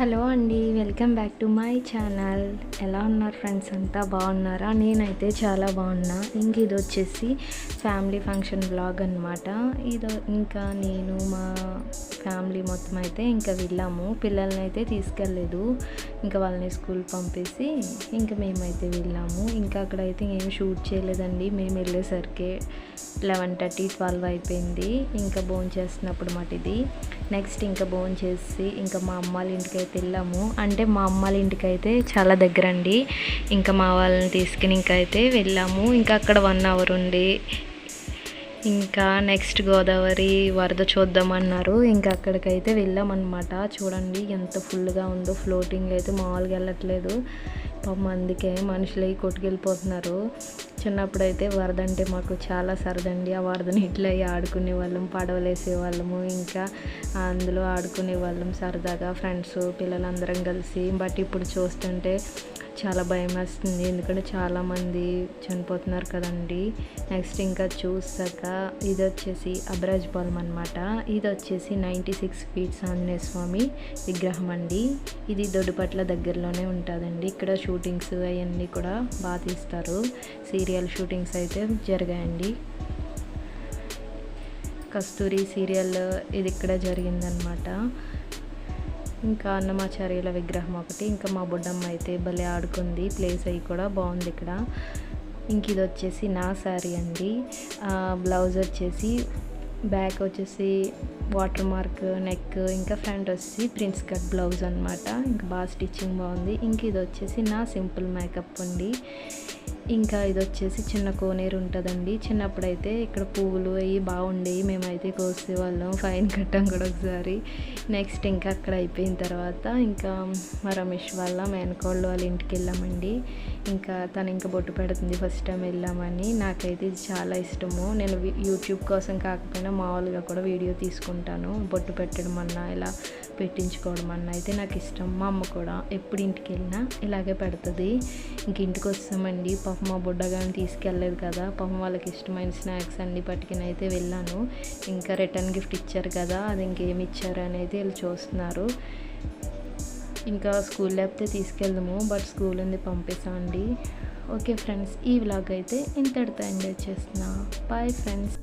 Hello అండి welcome back to my channel. ఎలా ఉన్నారు ఫ్రెండ్స్ అంతా? బాగున్నారా? నేనైతే చాలా బాగున్నా. ఇంక ఇది వచ్చేసి ఫ్యామిలీ ఫంక్షన్ బ్లాగ్ అనమాట ఇది ఇంకా నేను మా ఫ్యామిలీ మొత్తం అయితే ఇంకా వెళ్ళాము. పిల్లల్ని అయితే తీసుకెళ్ళలేదు. ఇంకా వాళ్ళని స్కూల్ పంపేసి ఇంకా మేమైతే వెళ్ళాము. ఇంకా అక్కడైతే ఏం షూట్ చేయలేదండి. మేము వెళ్ళేసరికి లెవెన్ థర్టీ ట్వెల్వ్ అయిపోయింది. ఇంకా భోజనం చేస్తున్నప్పుడు మాట ఇది నెక్స్ట్ ఇంకా భోజనం చేసి ఇంకా మా అమ్మ వాళ్ళ ఇంటికి అయితే వెళ్ళాము. అంటే మా అమ్మ వాళ్ళ ఇంటికి అయితే చాలా దగ్గర అండి ఇంకా మా వాళ్ళని తీసుకుని ఇంకా అయితే వెళ్ళాము. ఇంకా అక్కడ వన్ అవర్ ఉండి ఇంకా నెక్స్ట్ గోదావరి వరద చూద్దామన్నారు ఇంకా అక్కడికైతే వెళ్ళామన్నమాట. చూడండి ఎంత ఫుల్గా ఉందో ఫ్లోటింగ్ అయితే మామూలుగా వెళ్ళట్లేదు. పాపం అందుకే మనుషులు అయి కొట్టుకెళ్ళిపోతున్నారు. చిన్నప్పుడు అయితే వరద అంటే మాకు చాలా సరదండి. ఆ వరదని ఇట్లా అయ్యి ఆడుకునే వాళ్ళం పడవలేసే వాళ్ళము ఇంకా అందులో ఆడుకునే వాళ్ళం సరదాగా ఫ్రెండ్స్ పిల్లలందరం కలిసి. బట్ ఇప్పుడు చూస్తుంటే చాలా భయం వేస్తుంది. ఎందుకంటే చాలామంది చనిపోతున్నారు కదండి. నెక్స్ట్ ఇంకా చూసాక ఇది వచ్చేసి అబ్రాజ్ పాలెం అనమాట ఇది వచ్చేసి ninety six feets Anjaneya Swamy విగ్రహం అండి. ఇది దొడ్డుపట్ల దగ్గరలోనే ఉంటుందండి. ఇక్కడ షూటింగ్స్ అవన్నీ కూడా బాగా తీస్తారు. సీరియల్ షూటింగ్స్ అయితే జరిగాయండి. కస్తూరి సీరియల్ ఇది ఇక్కడ జరిగిందనమాట ఇంకా అన్నమాచార్యుల విగ్రహం ఒకటి ఇంకా మా బుడ్డమ్మ అయితే భలే ఆడుకుంది ప్లేస్ అయ్యి కూడా బాగుంది ఇక్కడ. ఇంక ఇది వచ్చేసి నా శారీ అండి. బ్లౌజ్ వచ్చేసి బ్యాక్ వచ్చేసి వాటర్ మార్క్ నెక్ ఇంకా ఫ్రంట్ వచ్చేసి ప్రిన్స్ కట్ బ్లౌజ్ అనమాట ఇంకా బాగా స్టిచ్చింగ్ బాగుంది. ఇంక ఇది వచ్చేసి నా సింపుల్ మేకప్ అండి. ఇంకా ఇది వచ్చేసి చిన్న కోనేరు ఉంటుందండి. చిన్నప్పుడైతే ఇక్కడ పువ్వులు అవి బాగుండేవి మేమైతే కోసేవాళ్ళం ఫైన్ కట్టాం కూడా ఒకసారి. నెక్స్ట్ ఇంకా అక్కడ అయిపోయిన తర్వాత ఇంకా మా రమేష్ వాళ్ళ మేనకోళ్ళు వాళ్ళ ఇంటికి వెళ్ళామండి. ఇంకా తను ఇంకా బొట్టు పెడుతుంది ఫస్ట్ టైం వెళ్ళామని. నాకైతే ఇది చాలా ఇష్టము. నేను యూట్యూబ్ కోసం కాకపోయినా మామూలుగా కూడా వీడియో తీసుకుంటాను. బొట్టు పెట్టడం అన్నా ఇలా పెట్టించుకోవడం అన్న అయితే నాకు ఇష్టం. మా అమ్మ కూడా ఎప్పుడు ఇంటికి వెళ్ళినా ఇలాగే పెడుతుంది. ఇంక ఇంటికి వస్తామండి. పాపం మా బుడ్డగాని తీసుకెళ్ళలేదు కదా. పాపం వాళ్ళకి ఇష్టమైన స్నాక్స్ అన్నీ పట్టుకుని అయితే వెళ్ళాను. ఇంకా రిటర్న్ గిఫ్ట్ ఇచ్చారు కదా అది ఇంకేమి ఇచ్చారు అనేది వీళ్ళు చూస్తున్నారు. ఇంకా స్కూల్ లేకపోతే తీసుకెళ్దాము బట్ స్కూల్ ఉంది పంపిస్తామండి. ఓకే ఫ్రెండ్స్ ఈ వ్లాగ్ అయితే ఇంతటితో ఎంజాయ్ చేస్తున్నా. Bye friends